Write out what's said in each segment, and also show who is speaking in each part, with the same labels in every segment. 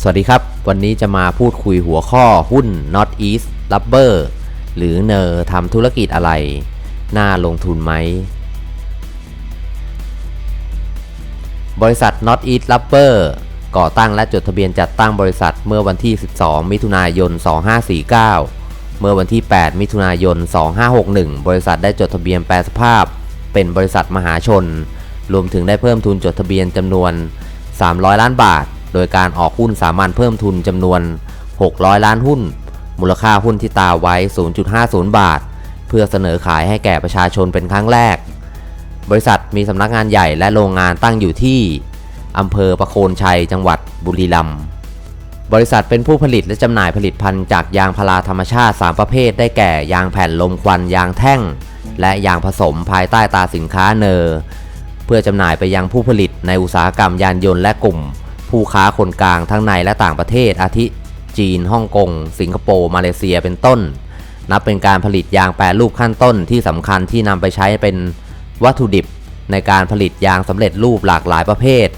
Speaker 1: สวัสดีครับ วันนี้จะมาพูดคุยหัวข้อหุ้น North East Rubber หรือเนอร์ทำธุรกิจอะไร น่าลงทุนไหม บริษัท Not Eat Rubber ก่อตั้งและจดทะเบียนจัดตั้งบริษัทเมื่อวันที่ 12 มิถุนายน 2549 เมื่อวันที่ 8 มิถุนายน 2561 บริษัทได้จดทะเบียนแปลสภาพ เป็นบริษัทมหาชน รวมถึงได้เพิ่มทุนจดทะเบียนจำนวน 300 ล้านบาท โดยการออกหุ้นสามัญเพิ่มทุนจำนวน 600 ล้านหุ้น มูลค่าหุ้นที่ตาไว้ 0.50 บาท เพื่อเสนอขายให้แก่ประชาชนเป็นครั้งแรก บริษัทมีสำนักงานใหญ่และโรงงานตั้งอยู่ที่อำเภอประโคนชัย จังหวัดบุรีรัมย์ บริษัทเป็นผู้ผลิตและจำหน่ายผลิตภัณฑ์จากยางพาราธรรมชาติ 3 ประเภท ได้แก่ยางแผ่นลมควันยางแท่ง และยางผสมภายใต้ตาสินค้าเนอร์เพื่อจำหน่ายไปยังผู้ผลิตในอุตสาหกรรมยานยนต์และกลุ่ม ผู้ค้าคนกลางทั้งในและต่างประเทศ อาทิ จีนฮ่องกง สิงคโปร์ มาเลเซียเป็นต้น นับเป็นการผลิตยางแปรรูปขั้นต้นที่สำคัญที่นำไปใช้เป็น วัตถุดิบในการผลิตยางสำเร็จรูปหลากหลายประเภท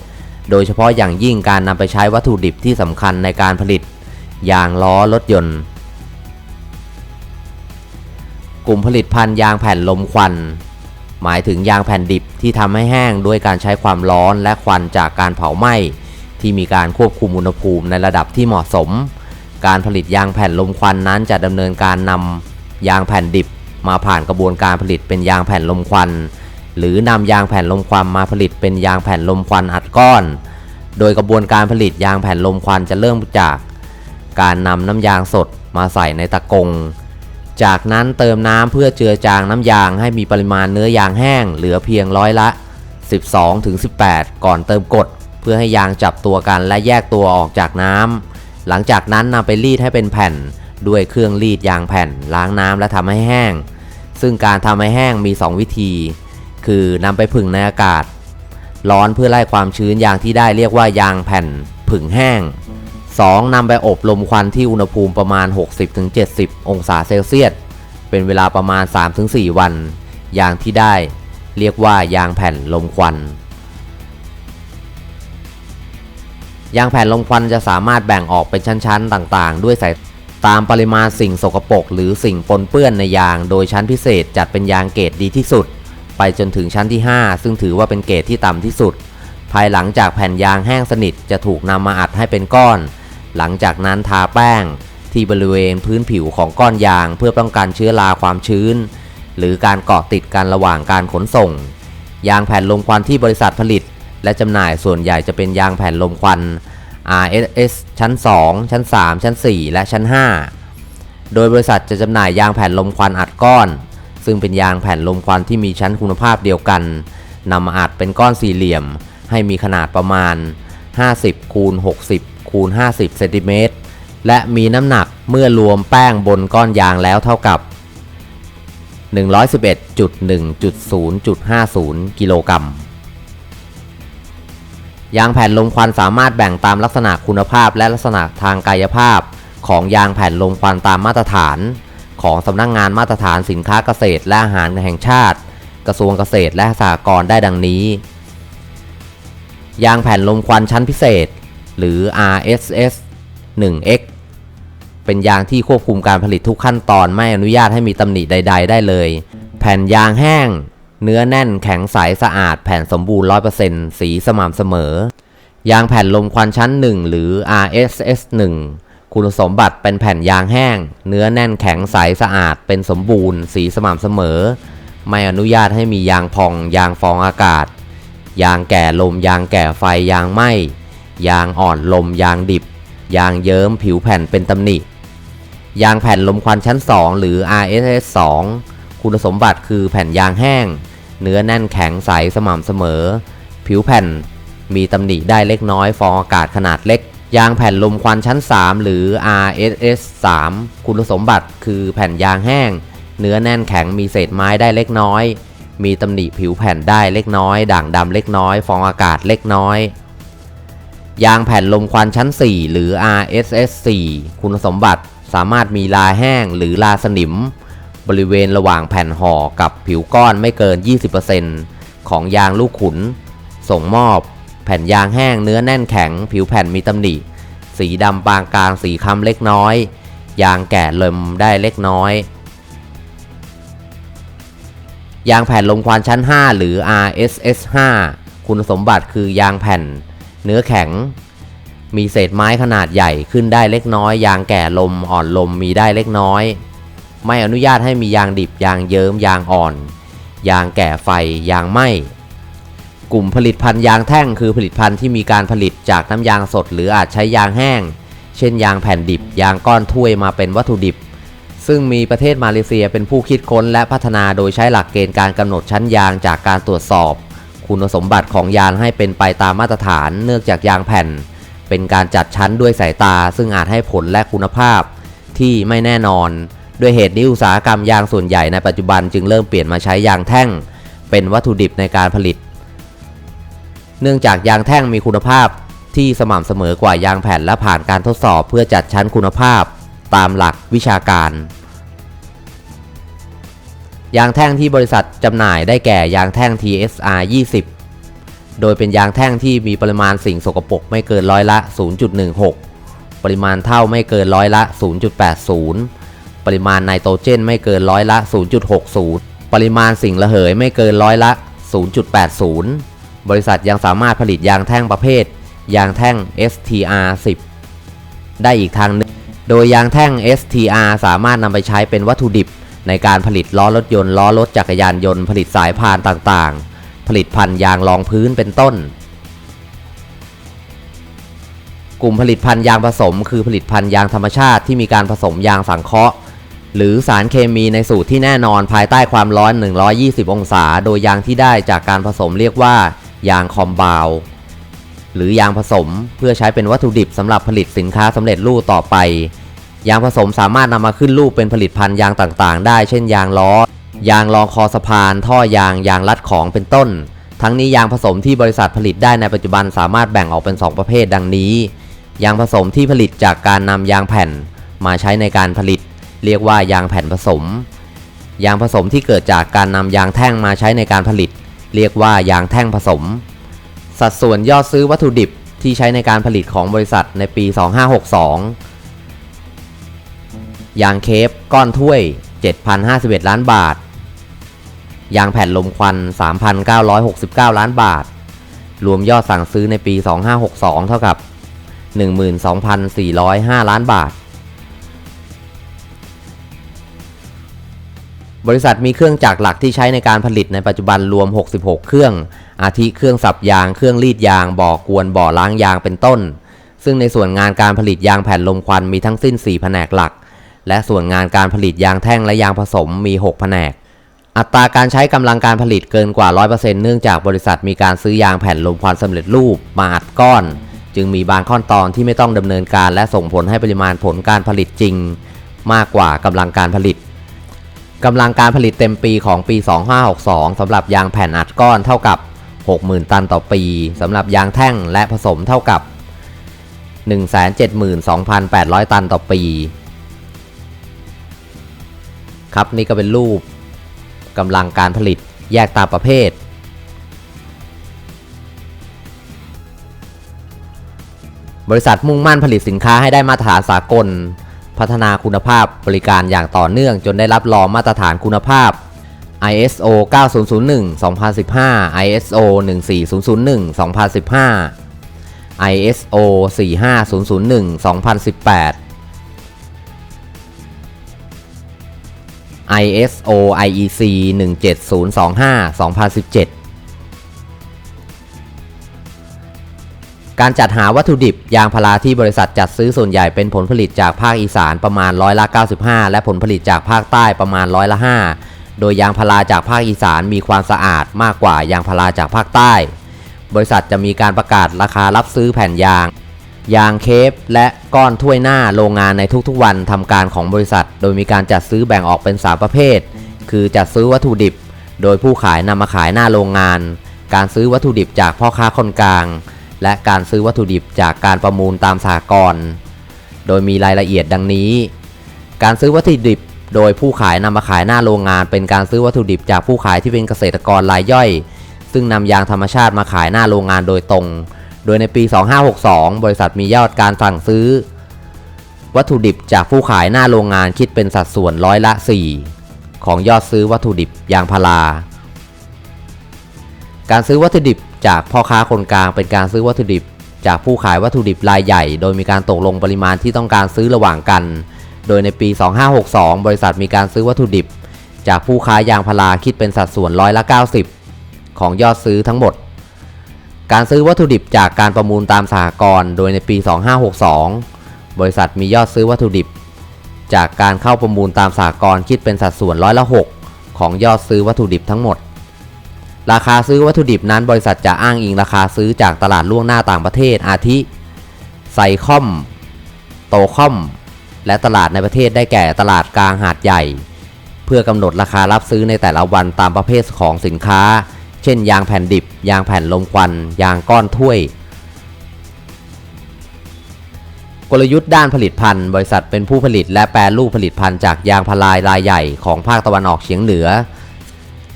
Speaker 1: โดยเฉพาะอย่างยิ่งการนำไปใช้วัตถุดิบที่สำคัญในการผลิตยางล้อรถยนต์ กลุ่มผลิตภัณฑ์ยางแผ่นลมควัน หมายถึงยางแผ่นดิบที่ทำให้แห้งด้วยการใช้ความร้อนและควันจากการเผาไหม้ที่มีการควบคุมอุณหภูมิในระดับที่เหมาะสม การผลิตยางแผ่นลมควันนั้นจะดำเนินการนำยางแผ่นดิบมาผ่านกระบวนการผลิตเป็นยางแผ่นลมควัน หรือนำยางแผ่นลมควันมาผลิตเป็นยางแผ่นลมควันอัดก้อน โดยกระบวนการผลิตยางแผ่นลมควันจะเริ่มจาก การนำน้ำยางสดมาใส่ในตะกง จากนั้นเติมน้ำเพื่อเจือจางน้ำยางให้มีปริมาณเนื้อยางแห้งเหลือเพียงร้อยละ 12-18 ก่อนเติมกดเพื่อให้ยางจับตัวกันและแยกตัวออกจากน้ำ หลังจากนั้นนำไปรีดให้เป็นแผ่น ด้วยเครื่องรีดยางแผ่น ล้างน้ำและทำให้แห้ง ซึ่งการทำให้แห้งมี 2 วิธี คือนำไปผึ่งในอากาศ ร้อนเพื่อไล่ความชื้นยางที่ได้เรียกว่ายางแผ่นผึ่งแห้ง 2. นำไปอบลมควันที่อุณหภูมิประมาณ 60-70 องศาเซลเซียส เป็นเวลาประมาณ 3-4 วัน ยางที่ได้เรียกว่ายางแผ่นลมควัน ยางแผ่นลมควันจะสามารถแบ่งออกเป็นชั้นๆ ต่างๆ ด้วยสายตามปริมาณสิ่งสกปรกหรือสิ่งปนเปื้อนในยาง โดยชั้นพิเศษจัดเป็นยางเกรดดีที่สุด ไปจนถึงชั้นที่ 5 ซึ่งถือว่าเป็นเกรดที่ต่ำที่สุด ภายหลังจากแผ่นยางแห้งสนิทจะถูกนำมาอัดให้เป็นก้อน หลังจากนั้นทาแป้ง ที่บริเวณพื้นผิวของก้อนยาง เพื่อป้องกันเชื้อราความชื้น หรือการเกาะติดกันระหว่างการขนส่ง ยางแผ่นลมควันที่บริษัทผลิต และจำหน่ายส่วนใหญ่จะเป็นยางแผ่นลมควัน RSS ชั้น 2 ชั้น 3 ชั้น 4 และชั้น 5 โดยบริษัทจะจำหน่ายยางแผ่นลมควันอัดก้อน ซึ่งเป็นยางแผ่นลมควันที่มีชั้นคุณภาพเดียวกันนำมาอัดเป็นก้อนสี่เหลี่ยม ให้มีขนาดประมาณ 50 คูณ 60 คูณ 50 เซนติเมตร และมีน้ำหนักเมื่อรวมแป้งบนก้อนยางแล้วเท่ากับ 111.1.0.50 กิโลกรัม ยางแผ่นลมควันสามารถแบ่งตามลักษณะคุณภาพและลักษณะทางกายภาพ ของยางแผ่นลมควันตามมาตรฐาน ของสำนักงงานมาตรฐานสินค้าเกษตรและอาหารแห่งชาติ กระทรวงเกษตรและสหกรณ์ได้ดังนี้ ยางแผ่นลมควันชั้นพิเศษ หรือ RSS 1X เป็นยางที่ควบคุมการผลิตทุกขั้นตอนไม่อนุญาตให้มีตำหนิใด ๆ ได้เลย แผ่นยางแห้ง เนื้อแน่นแข็งใสสะอาด แผ่นสมบูรณ์ 100%สีสม่ำเสมอ ยางแผ่นลมควันชั้น 1 หรือ RSS 1 คุณสมบัติเป็นแผ่นยางแห้ง เนื้อแน่นแข็งใสสะอาด เป็นสมบูรณ์ สีสม่ำเสมอ ไม่อนุญาตให้มียางพอง ยางฟองอากาศ ยางแก่ลม ยางแก่ไฟ ยางไหมยางอ่อนลม ยางดิบ ยางเยิ้มผิวแผ่นเป็นตำหนิ ยางแผ่นลมควันชั้น 2 หรือ RSS 2 คุณสมบัติคือแผ่นยางแห้ง เนื้อแน่นแข็งใสสม่ำเสมอ ผิวแผ่นมีตำหนิได้เล็กน้อยฟองอากาศขนาดเล็ก ยางแผ่นลมควันชั้น 3 หรือ RSS 3 คุณสมบัติคือแผ่นยางแห้ง เนื้อแน่นแข็งมีเศษไม้ได้เล็กน้อย มีตำหนิผิวแผ่นได้เล็กน้อย ด่างดำเล็กน้อย ฟองอากาศเล็กน้อย ยางแผ่นลมควันชั้น 4 หรือ RSS 4 คุณสมบัติสามารถมีลาแห้งหรือลาสนิม บริเวณระหว่างแผ่นห่อกับผิวก้อนไม่เกิน 20%ของยางลูกขุน ส่งมอบ แผ่นยางแห้งเนื้อแน่นแข็ง ผิวแผ่นมีตำหนิ สีดำปางกลางสีคล้ำเล็กน้อย ยางแก่เลิมได้เล็กน้อย ยางแผ่นลมควันชั้น 5 หรือ RSS 5คุณสมบัติคือยางแผ่น เนื้อแข็ง มีเศษไม้ขนาดใหญ่ขึ้นได้เล็กน้อย ยางแก่ลมอ่อนลมมีได้เล็กน้อย ไม่อนุญาตให้มียางดิบยางเยิ้มยางอ่อน ยางแก่ไฟยางไหม กลุ่มผลิตภัณฑ์ยางแท่งคือผลิตภัณฑ์ที่มีการผลิตจากน้ำยางสด หรืออาจใช้ยางแห้ง เช่นยางแผ่นดิบ ยางก้อนถ้วยมาเป็นวัตถุดิบ ซึ่งมีประเทศมาเลเซียเป็นผู้คิดค้นและพัฒนาโดยใช้หลักเกณฑ์การกำหนดชั้นยางจากการตรวจสอบ คุณสมบัติของยางให้เป็นไปตามมาตรฐาน เนื่องจากยางแผ่น เป็นการจัดชั้นด้วยสายตา ซึ่งอาจให้ผลและคุณภาพ ที่ไม่แน่นอนด้วยเหตุนี้อุตสาหกรรมยางส่วนใหญ่ในปัจจุบันจึงเริ่มเปลี่ยนมาใช้ยางแท่ง เป็นวัตถุดิบในการผลิต เนื่องจากยางแท่งมีคุณภาพที่สม่ำเสมอกว่ายางแผ่นและผ่านการทดสอบเพื่อจัดชั้นคุณภาพตามหลักวิชาการ ยางแท่งที่บริษัทจำหน่ายได้แก่ยางแท่ง TSR 20 โดยเป็นยางแท่งที่มีปริมาณสิ่งสกปรกไม่เกินร้อยละ 0.16 ปริมาณเท่าไม่เกินร้อยละ 0.80 ปริมาณไนโตรเจนไม่เกินร้อยละ 0.60 ปริมาณสิ่งระเหยไม่เกินร้อยละ 0.80 บริษัทยังสามารถผลิตยางแท่งประเภท ยางแท่ง STR 10ได้อีกทางหนึง โดยยางแท่ง STR สามารถนำไปใช้เป็นวัตถุดิบ ในการผลิตล้อรถยนต์ล้อรถจักรยานยนต์ ผลิตสายพานต่างๆ ผลิตพันยางรองพื้นเป็นต้น กลุ่มผลิตภัณฑ์ยางผสม คือผลิตภัณฑ์ยางธรรมชาติที่มีการผสมยางสังเคราะห์หรือสารเคมีในสูตรที่แน่นอนภายใต้ความร้อน 120 องศา โดยยางที่ได้จากการผสมเรียกว่า ยางคอมบาวหรือยางผสมเพื่อใช้เป็นวัตถุดิบสำหรับผลิตสินค้าสำเร็จรูปต่อไป ยางผสมสามารถนำมาขึ้นรูปเป็นผลิตภัณฑ์ยางต่างๆ ได้ เช่นยางล้อ ยางรองคอสะพาน ท่อยาง ยางรัดของเป็นต้น ทั้งนี้ยางผสมที่บริษัทผลิตได้ในปัจจุบันสามารถแบ่งออกเป็น 2 ประเภทดังนี้ ยางผสมที่ผลิตจากการนำยางแผ่นมาใช้ในการผลิต เรียกว่ายางแผ่นผสม ยางผสมที่เกิดจากการนำยางแท่งมาใช้ในการผลิต เรียกว่ายางแท่งผสม สัดส่วนยอดซื้อวัตถุดิบที่ใช้ในการผลิตของบริษัทในปี 2562 ยางเคฟก้อนถ้วย 7,051 ล้านบาท ยางแผ่นลมควัน 3,969 ล้านบาท รวมยอดสั่งซื้อในปี 2562 เท่ากับ 12,405 ล้านบาท บริษัทมีเครื่องจักรหลักที่ใช้ในการผลิตในปัจจุบันรวม 66 เครื่อง อาทิเครื่องสับยาง เครื่องรีดยาง บ่อกวน บ่อล้างยาง เป็นต้น ซึ่งในส่วนงานการผลิตยางแผ่นลมควันมีทั้งสิ้น 4 แผนกหลัก และส่วนงานการผลิตยางแท่งและยางผสมมี 6 แผนก อัตราการใช้กำลังการผลิตเกินกว่า 100%เนื่องจากบริษัทมีการซื้อยางแผ่นลมควันสำเร็จรูปมาอัดก้อน จึงมีบางขั้นตอนที่ไม่ต้องดำเนินการ และส่งผลให้ปริมาณผลการผลิตจริง มากกว่ากำลังการผลิต กำลังการผลิตเต็มปีของปี 2562 สำหรับยางแผ่นอัดก้อนเท่ากับ 60,000 ตันต่อปีสำหรับยางแท่งและผสมเท่ากับ 172,800 ตันต่อปี ครับนี่ก็เป็นรูปกำลังการผลิตแยกตามประเภท บริษัทมุ่งมั่นผลิตสินค้าให้ได้มาตรฐานสากล พัฒนาคุณภาพบริการอย่างต่อเนื่องจนได้รับรองมาตรฐานคุณภาพ ISO 9001 2015 ISO 14001 2015 ISO 45001 2018 ISO IEC 17025 2017 การจัดหาวัตถุดิบยางพาราที่บริษัทจัดซื้อส่วนใหญ่เป็นผลผลิตจากภาคอีสานประมาณร้อยละ95 และผลผลิตจากภาคใต้ประมาณร้อยละ5โดยยางพาราจากภาคอีสานมีความสะอาดมากกว่ายางพาราจากภาคใต้ บริษัทจะมีการประกาศราคารับซื้อแผ่นยาง ยางเคฟและก้อนถ้วยหน้าโรงงานในทุกๆวันทำการของบริษัท โดยมีการจัดซื้อแบ่งออกเป็น 3 ประเภท คือจัดซื้อวัตถุดิบ โดยผู้ขายนำมาขายหน้าโรงงาน การซื้อวัตถุดิบจากพ่อค้าคนกลาง และการซื้อวัตถุดิบจากการประมูลตามสหกรณ์โดยมีรายละเอียดดังนี้ การซื้อวัตถุดิบโดยผู้ขายนำมาขายหน้าโรงงาน เป็นการซื้อวัตถุดิบจากผู้ขายที่เป็นเกษตรกรรายย่อย ซึ่งนำยางธรรมชาติมาขายหน้าโรงงานโดยตรง โดยในปี 2562 บริษัทมียอดการสั่งซื้อ วัตถุดิบจากผู้ขายหน้าโรงงานคิดเป็นสัดส่วนร้อยละ 4 ของยอดซื้อวัตถุดิบยางพารา การซื้อวัตถุดิบ จากพ่อค้าคนกลางเป็นการซื้อวัตถุดิบ จากผู้ขายวัตถุดิบรายใหญ่ โดยมีการตกลงปริมาณที่ต้องการซื้อระหว่างกัน โดยในปี 2562 บริษัทมีการซื้อวัตถุดิบ จากผู้ค้ายางพาราคิดเป็นสัดส่วนร้อยละ 90 ของยอดซื้อทั้งหมด การซื้อวัตถุดิบจากการประมูลตามสหกรณ์โดยในปี 2562 บริษัทมียอดซื้อวัตถุดิบ จากการเข้าประมูลตามสหกรณ์คิดเป็นสัดส่วนร้อยละ 6 ของยอดซื้อวัตถุดิบทั้งหมด ราคาซื้อวัตถุดิบนั้นบริษัทจะอ้างอิงราคาซื้อจากตลาดล่วงหน้าต่างประเทศอาทิไซคอม โตคอม และตลาดในประเทศได้แก่ตลาดกลางหาดใหญ่ เพื่อกำหนดราคารับซื้อในแต่ละวันตามประเภทของสินค้า เช่น ยางแผ่นดิบ ยางแผ่นลมควัน ยางก้อนถ้วย กลยุทธ์ด้านผลิตภัณฑ์บริษัทเป็นผู้ผลิตและแปรรูปผลิตภัณฑ์จากยางพารายรายใหญ่ของภาคตะวันออกเฉียงเหนือ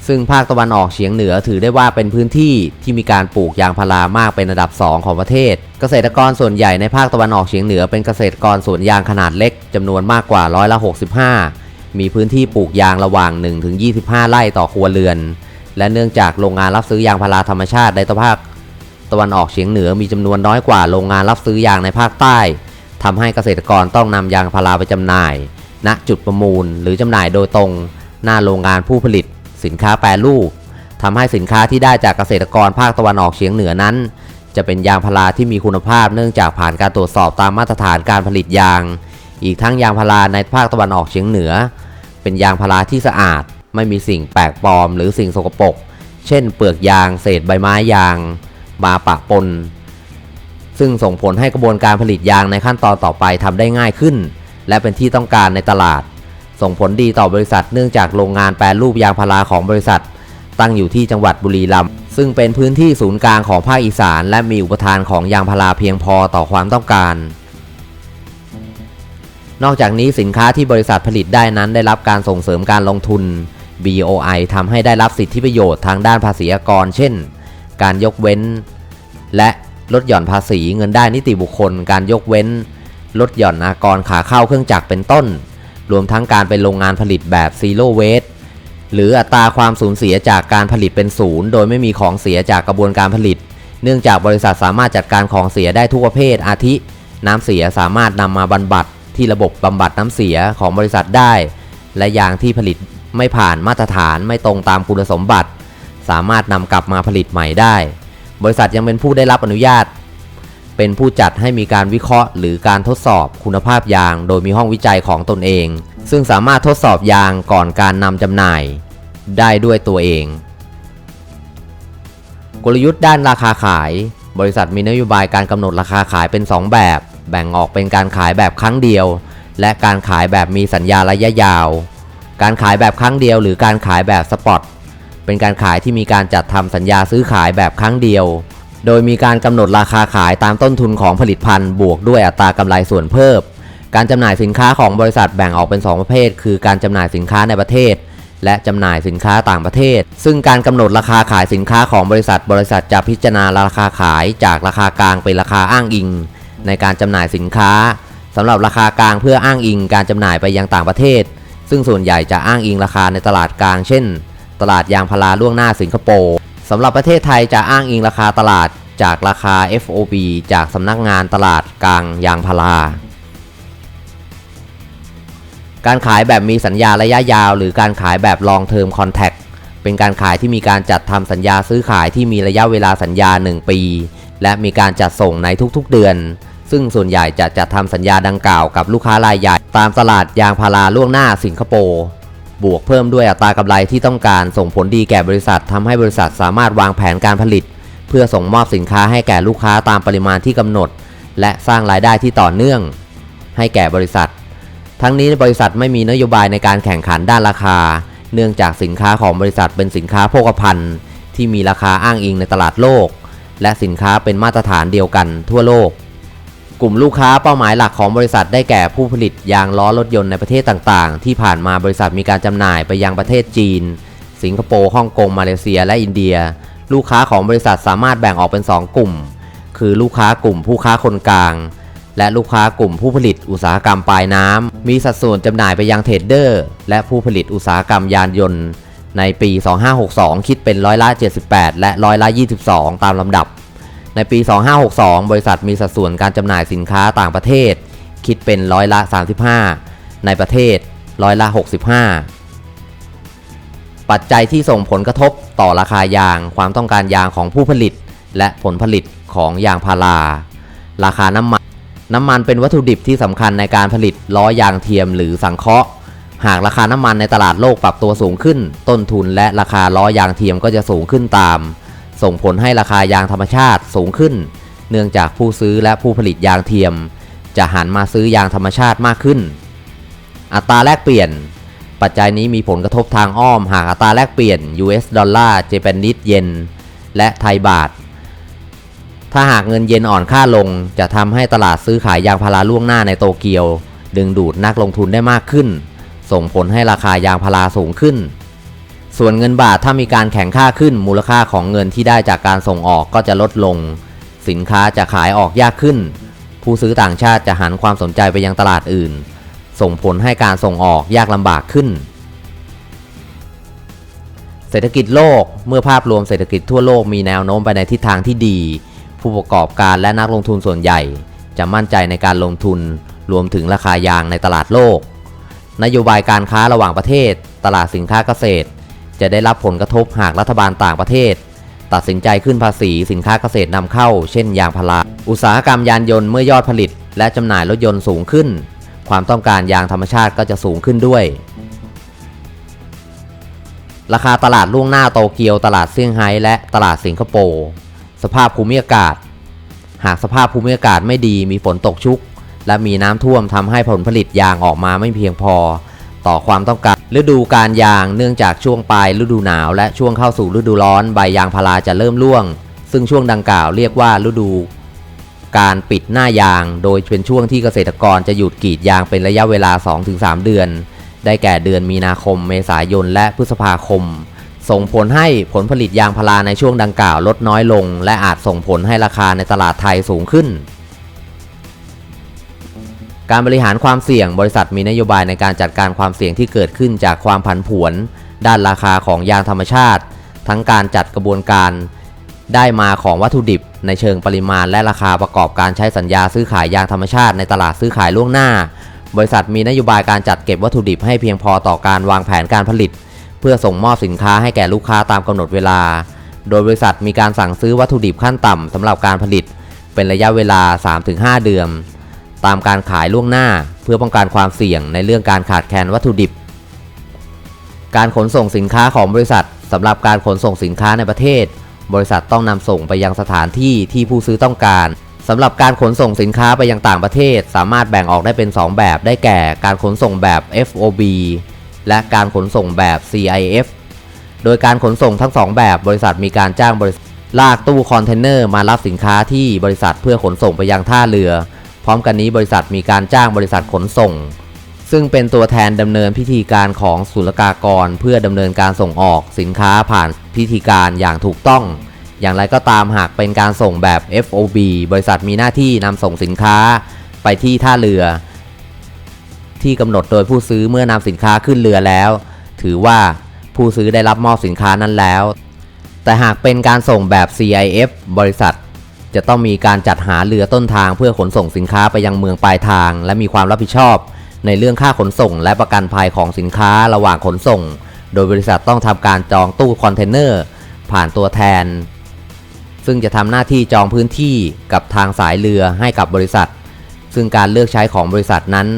Speaker 1: ซึ่งภาคตะวันออกเฉียงเหนือถือได้ว่าเป็นพื้นที่ที่มีการปลูกยางพารามากเป็นอันดับ 2 ของประเทศ เกษตรกรส่วนใหญ่ในภาคตะวันออกเฉียงเหนือเป็นเกษตรกรสวนยางขนาดเล็กจำนวนมากกว่าร้อยละ65 มีพื้นที่ปลูกยางระหว่าง 1-25 ไร่ต่อครัวเรือน และเนื่องจากโรงงานรับซื้อยางพาราธรรมชาติในตะภาคตะวันออกเฉียงเหนือมีจำนวนน้อยกว่าโรงงานรับซื้อยางในภาคใต้ทำให้เกษตรกรต้องนำยางพาราไปจำหน่าย ณจุดประมูลหรือจำหน่ายโดยตรง หน้าโรงงานผู้ผลิต สินค้าแปรรูปทำให้สินค้าที่ได้จากเกษตรกรภาคตะวันออกเฉียงเหนือนั้น จะเป็นยางพาราที่มีคุณภาพเนื่องจากผ่านการตรวจสอบตามมาตรฐานการผลิตยาง อีกทั้งยางพาราในภาคตะวันออกเฉียงเหนือ เป็นยางพาราที่สะอาด ไม่มีสิ่งแปลกปลอม หรือสิ่งสกปรกเช่น เปลือกยาง เศษใบไม้ยางมาปะปน ซึ่งส่งผลให้กระบวนการผลิตยางในขั้นตอนต่อไปทำได้ง่ายขึ้น และเป็นที่ต้องการในตลาด ส่งผลดีต่อบริษัทเนื่องจากโรงงานแปรรูปยางพาราของบริษัท ตั้งอยู่ที่จังหวัดบุรีรัมย์ซึ่งเป็นพื้นที่ศูนย์กลางของภาคอีสาน และมีอุปทานของยางพาราเพียงพอต่อความต้องการ นอกจากนี้สินค้าที่บริษัทผลิตได้นั้นได้รับการส่งเสริมการลงทุน BOI ทำให้ได้รับสิทธิประโยชน์ทางด้านภาษีอากร เช่น การยกเว้น และลดหย่อนภาษีเงินได้นิติบุคคล การยกเว้น ลดหย่อนอากรขาเข้าเครื่องจักรเป็นต้น รวมทั้งการเป็นโรงงานผลิตแบบ Zero Waste หรืออัตราความสูญเสียจากการผลิตเป็นศูนย์โดยไม่มีของเสียจากกระบวนการผลิต เนื่องจากบริษัทสามารถจัดการของเสียได้ทุกประเภท อาทิ น้ำเสียสามารถนำมาบรรบัดที่ระบบบำบัดน้ำเสียของบริษัทได้ และยางที่ผลิตไม่ผ่านมาตรฐานไม่ตรงตามคุณสมบัติ สามารถนำกลับมาผลิตใหม่ได้ บริษัทยังเป็นผู้ได้รับอนุญาต เป็นผู้จัดให้มีการวิเคราะห์ หรือการทดสอบคุณภาพยาง โดยมีห้องวิจัยของตนเอง ซึ่งสามารถทดสอบยางก่อนการนำจำหน่าย ได้ด้วยตัวเอง กลยุทธ์ด้านราคาขาย บริษัทมีนโยบายการกำหนดราคาขายเป็น 2 แบบ แบ่งออกเป็นการขายแบบครั้งเดียว และการขายแบบมีสัญญาระยะยาว การขายแบบครั้งเดียวหรือการขายแบบสปอตเป็นการขายที่มีการจัดทำสัญญาซื้อขายแบบครั้งเดียว โดยมีการกำหนดราคาขายตามต้นทุนของผลิตภัณฑ์บวกด้วยอัตรากำไรส่วนเพิ่ม การจำหน่ายสินค้าของบริษัทแบ่งออกเป็น 2 ประเภท คือการจำหน่ายสินค้าในประเทศ และจำหน่ายสินค้าต่างประเทศ ซึ่งการกำหนดราคาขายสินค้าของบริษัท บริษัทจะพิจารณาราคาขายจากราคากลางเป็นราคาอ้างอิง ในการจำหน่ายสินค้าสำหรับราคากลางเพื่ออ้างอิงการจำหน่ายไปยังต่างประเทศ ซึ่งส่วนใหญ่จะอ้างอิงราคาในตลาดกลาง เช่น ตลาดยางพาราล่วงหน้าสิงคโปร์ สำหรับประเทศไทยจะอ้างอิงราคาตลาดจากราคา FOB จากสำนักงานตลาดกลางยางพารา การขายแบบมีสัญญาระยะยาว หรือการขายแบบ long term contract เป็นการขายที่มีการจัดทำสัญญาซื้อขายที่มีระยะเวลาสัญญา 1 ปี และมีการจัดส่งในทุกๆเดือน ซึ่งส่วนใหญ่จะจัดทำสัญญาดังกล่าวกับลูกค้ารายใหญ่ตามตลาดยางพาราล่วงหน้าสิงคโปร์ บวกเพิ่มด้วยอัตรากำไรที่ต้องการส่งผลดีแก่บริษัททำให้บริษัทสามารถวางแผนการผลิต เพื่อส่งมอบสินค้าให้แก่ลูกค้าตามปริมาณที่กำหนด และสร้างรายได้ที่ต่อเนื่อง ให้แก่บริษัท ทั้งนี้บริษัทไม่มีนโยบายในการแข่งขันด้านราคา เนื่องจากสินค้าของบริษัทเป็นสินค้าโภคภัณฑ์ที่มีราคาอ้างอิงในตลาดโลก และสินค้าเป็นมาตรฐานเดียวกันทั่วโลก กลุ่มลูกค้าเป้าหมายหลักของบริษัทได้แก่ผู้ผลิตยางล้อรถยนต์ในประเทศต่างๆ ที่ผ่านมาบริษัทมีการจำหน่ายไปยังประเทศจีน สิงคโปร์ฮ่องกงมาเลเซีย และอินเดีย ลูกค้าของบริษัทสามารถแบ่งออกเป็น 2 กลุ่ม คือลูกค้ากลุ่มผู้ค้าคนกลาง และลูกค้ากลุ่มผู้ผลิตอุตสาหกรรมปลายน้ำมีสัดส่วนจำหน่ายไปยังเทรดเดอร์ และผู้ผลิตอุตสาหกรรมยานยนต์ ในปี 2562 คิดเป็นร้อยละ 78 และร้อยละ 22 ตามลำดับ ในปี 2562 บริษัทมีสัดส่วนการจำหน่ายสินค้าต่างประเทศ คิดเป็นร้อยละ 35 ในประเทศร้อยละ 65 ปัจจัยที่ส่งผลกระทบต่อราคายาง ความต้องการยางของผู้ผลิต และผลผลิตของยางพารา ราคาน้ำมัน น้ำมันเป็นวัตถุดิบที่สำคัญในการผลิตล้อยางเทียมหรือสังเคราะห์ หากราคาน้ำมันในตลาดโลกปรับตัวสูงขึ้น ต้นทุนและราคาล้อยางเทียมก็จะสูงขึ้นตาม ส่งผลให้ราคายางธรรมชาติสูงขึ้น เนื่องจากผู้ซื้อและผู้ผลิตยางเทียม จะหันมาซื้อยางธรรมชาติมากขึ้น อัตราแลกเปลี่ยน ปัจจัยนี้มีผลกระทบทางอ้อมหากอัตราแลกเปลี่ยน US ดอลลาร์เจแปนนิสเยนและไทยบาท ถ้าหากเงินเยนอ่อนค่าลง จะทำให้ตลาดซื้อขายยางพาราล่วงหน้าในโตเกียว ดึงดูดนักลงทุนได้มากขึ้น ส่งผลให้ราคายางพาราสูงขึ้น ส่วนเงินบาทถ้ามีการแข่งค่าขึ้นมูลค่าของเงินที่ได้จากการส่งออกก็จะลดลง สินค้าจะขายออกยากขึ้น ผู้ซื้อต่างชาติจะหันความสนใจไปยังตลาดอื่น ส่งผลให้การส่งออกยากลำบากขึ้น เศรษฐกิจโลกเมื่อภาพรวมเศรษฐกิจทั่วโลกมีแนวโน้มไปในทิศทางที่ดี ผู้ประกอบการและนักลงทุนส่วนใหญ่ จะมั่นใจในการลงทุนรวมถึงราคายางในตลาดโลก นโยบายการค้าระหว่างประเทศ ตลาดสินค้าเกษตร จะได้รับผลกระทบหากรัฐบาลต่างประเทศ ตัดสินใจขึ้นภาษีสินค้าเกษตรนำเข้า เช่นยางพารา อุตสาหกรรมยานยนต์เมื่อยอดผลิต และจำหน่ายรถยนต์สูงขึ้น ความต้องการยางธรรมชาติก็จะสูงขึ้นด้วย ราคาตลาดล่วงหน้าโตเกียวตลาดเซี่ยงไฮ้และตลาดสิงคโปร์สภาพภูมิอากาศ หากสภาพภูมิอากาศไม่ดีมีฝนตกชุก และมีน้ำท่วมทำให้ผลผลิตยางออกมาไม่เพียงพอ ต่อความต้องการ ฤดูการยางเนื่องจากช่วงปลายฤดูหนาว และช่วงเข้าสู่ฤดูร้อนใบยางพาราจะเริ่มร่วง ซึ่งช่วงดังกล่าวเรียกว่าฤดูการปิดหน้ายาง โดยเป็นช่วงที่เกษตรกรจะหยุดกรีดยางเป็นระยะเวลา 2-3 เดือน ได้แก่เดือนมีนาคม เมษายน และพฤษภาคม ส่งผลให้ผลผลิตยางพาราในช่วงดังกล่าวลดน้อยลง และอาจส่งผลให้ราคาในตลาดไทยสูงขึ้น การบริหารความเสี่ยงบริษัทมีนโยบายในการจัดการความเสี่ยงที่เกิดขึ้นจากความผันผวน ด้านราคาของยางธรรมชาติ ทั้งการจัดกระบวนการ ได้มาของวัตถุดิบ ในเชิงปริมาณและราคาประกอบการใช้สัญญาซื้อขายยางธรรมชาติในตลาดซื้อขายล่วงหน้า บริษัทมีนโยบายการจัดเก็บวัตถุดิบให้เพียงพอต่อการวางแผนการผลิต เพื่อส่งมอบสินค้าให้แก่ลูกค้าตามกำหนดเวลา โดยบริษัทมีการสั่งซื้อวัตถุดิบขั้นต่ำสำหรับการผลิต เป็นระยะเวลา 3-5 เดือน ตามการขายล่วงหน้า เพื่อป้องกันความเสี่ยงในเรื่องการขาดแคลนวัตถุดิบ การขนส่งสินค้าของบริษัทสำหรับการขนส่งสินค้าในประเทศ บริษัทต้องนำส่งไปยังสถานที่ที่ผู้ซื้อต้องการสำหรับการขนส่งสินค้าไปยังต่างประเทศ สามารถแบ่งออกได้เป็น 2 แบบได้แก่การขนส่งแบบ FOB และการขนส่งแบบ CIF โดยการขนส่งทั้ง 2 แบบบริษัทมีการจ้างบริษัทลากตู้คอนเทนเนอร์มารับสินค้าที่บริษัทเพื่อขนส่งไปยังท่าเรือ พร้อมกันนี้บริษัทมีการจ้างบริษัทขนส่ง ซึ่งเป็นตัวแทนดำเนินพิธีการของศุลกากร เพื่อดำเนินการส่งออกสินค้าผ่านพิธีการอย่างถูกต้อง อย่างไรก็ตามหากเป็นการส่งแบบ FOB บริษัทมีหน้าที่นำส่งสินค้าไปที่ท่าเรือ ที่กำหนดโดยผู้ซื้อเมื่อนำสินค้าขึ้นเรือแล้ว ถือว่าผู้ซื้อได้รับมอบสินค้านั้นแล้ว แต่หากเป็นการส่งแบบ CIF บริษัท จะต้องมีการจัดหาเรือต้นทางเพื่อขนส่งสินค้าไปยังเมืองปลายทาง และมีความรับผิดชอบ ในเรื่องค่าขนส่ง และประกันภัยของสินค้าระหว่างขนส่ง โดยบริษัทต้องทำการจองตู้คอนเทนเนอร์ผ่านตัวแทน ซึ่งจะทำหน้าที่จองพื้นที่กับทางสายเรือให้กับบริษัท ซึ่งการเลือกใช้ของบริษัทนั้น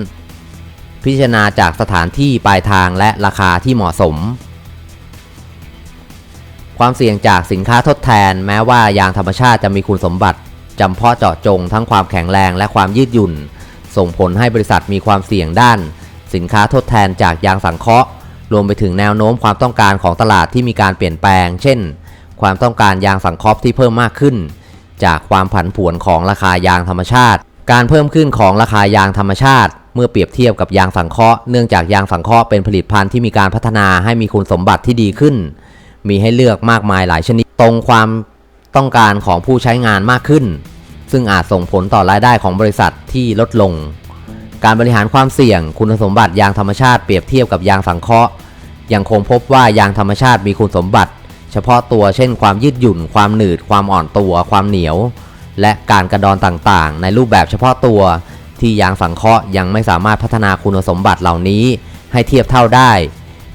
Speaker 1: พิจารณาจากสถานที่ปลายทางและราคาที่เหมาะสม ความเสี่ยงจากสินค้าทดแทน แม้ว่ายางธรรมชาติจะมีคุณสมบัติจำเพาะเจาะจงทั้งความแข็งแรงและความยืดหยุ่น ส่งผลให้บริษัทมีความเสี่ยงด้าน สินค้าทดแทนจากยางสังเคราะห์ รวมไปถึงแนวโน้มความต้องการของตลาดที่มีการเปลี่ยนแปลง เช่น ความต้องการยางสังเคราะห์ที่เพิ่มมากขึ้น จากความผันผวนของราคายางธรรมชาติ การเพิ่มขึ้นของราคายางธรรมชาติ เมื่อเปรียบเทียบกับยางสังเคราะห์เนื่องจากยางสังเคราะห์เป็นผลิตภัณฑ์ที่มีการพัฒนาให้มีคุณสมบัติที่ดีขึ้น มีให้เลือกมากมายหลายชนิดตรงความต้องการของผู้ใช้งานมากขึ้น ซึ่งอาจส่งผลต่อรายได้ของบริษัทที่ลดลง การบริหารความเสี่ยงคุณสมบัติยางธรรมชาติเปรียบเทียบกับยางสังเคราะห์ยังคงพบว่ายางธรรมชาติมีคุณสมบัติ เฉพาะตัวเช่น ความยืดหยุ่น ความหนืด ความอ่อนตัว ความเหนียว และการกระดอนต่างๆ ในรูปแบบเฉพาะตัว ที่ยางสังเคราะห์ยังไม่สามารถพัฒนาคุณสมบัติเหล่านี้ ให้เทียบเท่าได้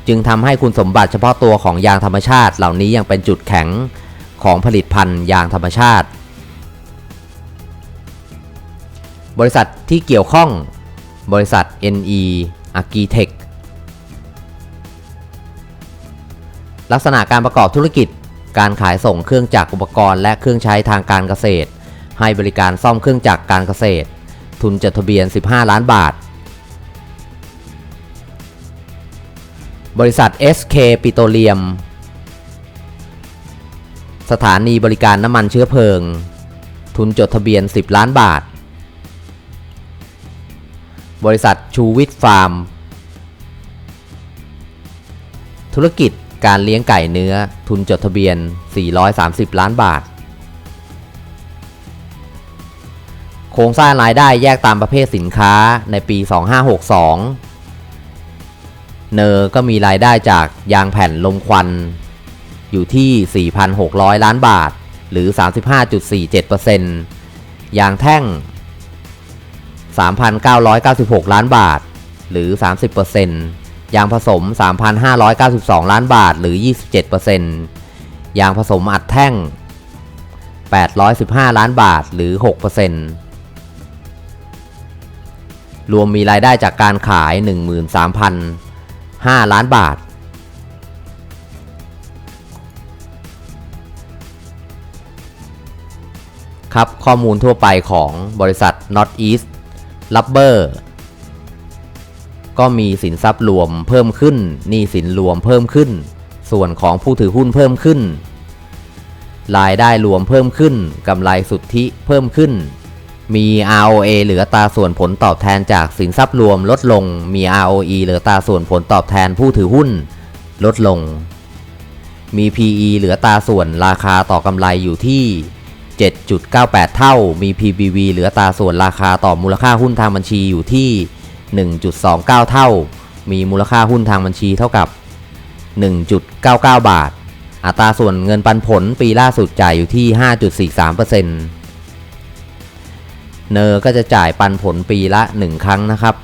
Speaker 1: จึงทำให้คุณสมบัติเฉพาะตัวของยางธรรมชาติ เหล่านี้ยังเป็นจุดแข็งของผลิตภัณฑ์ยางธรรมชาติ บริษัทที่เกี่ยวข้อง บริษัท NE Agritech ลักษณะการประกอบธุรกิจ การขายส่งเครื่องจักรอุปกรณ์และเครื่องใช้ทางการเกษตร ให้บริการซ่อมเครื่องจักรการเกษตร ทุนจดทะเบียน 15 ล้านบาท บริษัท SK ปิโตรเลียม สถานีบริการน้ำมันเชื้อเพลิง ทุนจดทะเบียน 10 ล้านบาท บริษัทชูวิทฟาร์ม ธุรกิจการเลี้ยงไก่เนื้อ ทุนจดทะเบียน 430 ล้านบาท โครงสร้างรายได้แยกตามประเภทสินค้าในปี 2562 เนอร์ก็มีรายได้จากยางแผ่นลมควันอยู่ที่ 4,600 ล้านบาท หรือ 35.47%ยางแท่ง 3,996 ล้านบาท หรือ 30%ยางผสม 3,592 ล้านบาท หรือ 27%ยางผสมอัดแท่ง 815 ล้านบาท หรือ 6%รวมมีรายได้จากการขาย 13,000 5 ล้านบาท ครับข้อมูลทั่วไปของบริษัท Northeast Rubber ก็มีสินทรัพย์รวมเพิ่มขึ้นหนี้สินรวมเพิ่มขึ้น ส่วนของผู้ถือหุ้นเพิ่มขึ้น รายได้รวมเพิ่มขึ้นกำไรสุทธิเพิ่มขึ้น มี ROA เหลือตาส่วนผลตอบแทนจากสินทรัพย์รวมลดลง มี ROE เหลือตาส่วนผลตอบแทนผู้ถือหุ้น ลดลง มี PE เหลือตาส่วนราคาต่อกำไรอยู่ที่ 7.98 เท่า มี PBV เหลือตาส่วนราคาต่อมูลค่าหุ้นทางบัญชีอยู่ที่ 1.29 เท่า มีมูลค่าหุ้นทางบัญชีเท่ากับ 1.99 บาท อัตราส่วนเงินปันผลปีล่าสุดจ่ายอยู่ที่ 5.43%เเนอร์ก็จะจ่ายปันผลปีละ 1 ครั้งนะครับ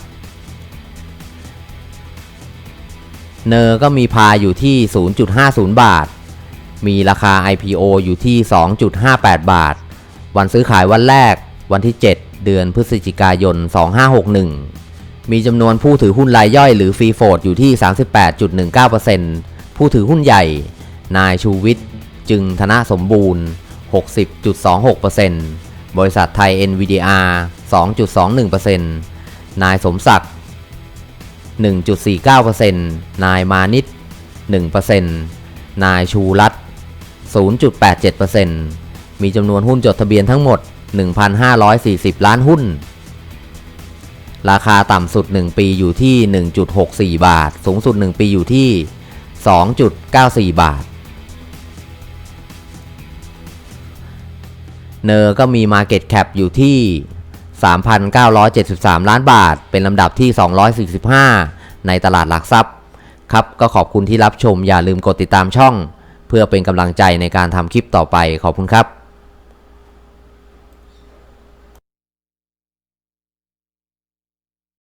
Speaker 1: เนอร์ก็มีพาอยู่ที่ 0.50 บาท มีราคา IPO อยู่ที่ 2.58 บาท วันซื้อขายวันแรกวันที่ 7 เดือนพฤศจิกายน 2561 มีจำนวนผู้ถือหุ้นรายย่อยหรือฟรีโฟดอยู่ที่ 38.19%ผู้ถือหุ้นใหญ่ นายชูวิทย์ จึงธนสมบูรณ์ 60.26% บริษัทไทย NVDR 2.21%นายสมศักดิ์ 1.49%นายมานิด1%นายชูรัตน์0.87%มีจำนวนหุ้นจดทะเบียนทั้งหมด 1,540 ล้านหุ้น ราคาต่ำสุด 1 ปีอยู่ที่ 1.64 บาท สูงสุด 1 ปีอยู่ที่ 2.94 บาท เนอร์ก็มี Market Cap อยู่ที่ 3,973 ล้านบาท เป็นลำดับที่ 245 ในตลาดหลักทรัพย์ ครับ ก็ขอบคุณที่รับชมอย่าลืมกดติดตามช่อง เพื่อเป็นกำลังใจในการทำคลิปต่อไปขอบคุณครับ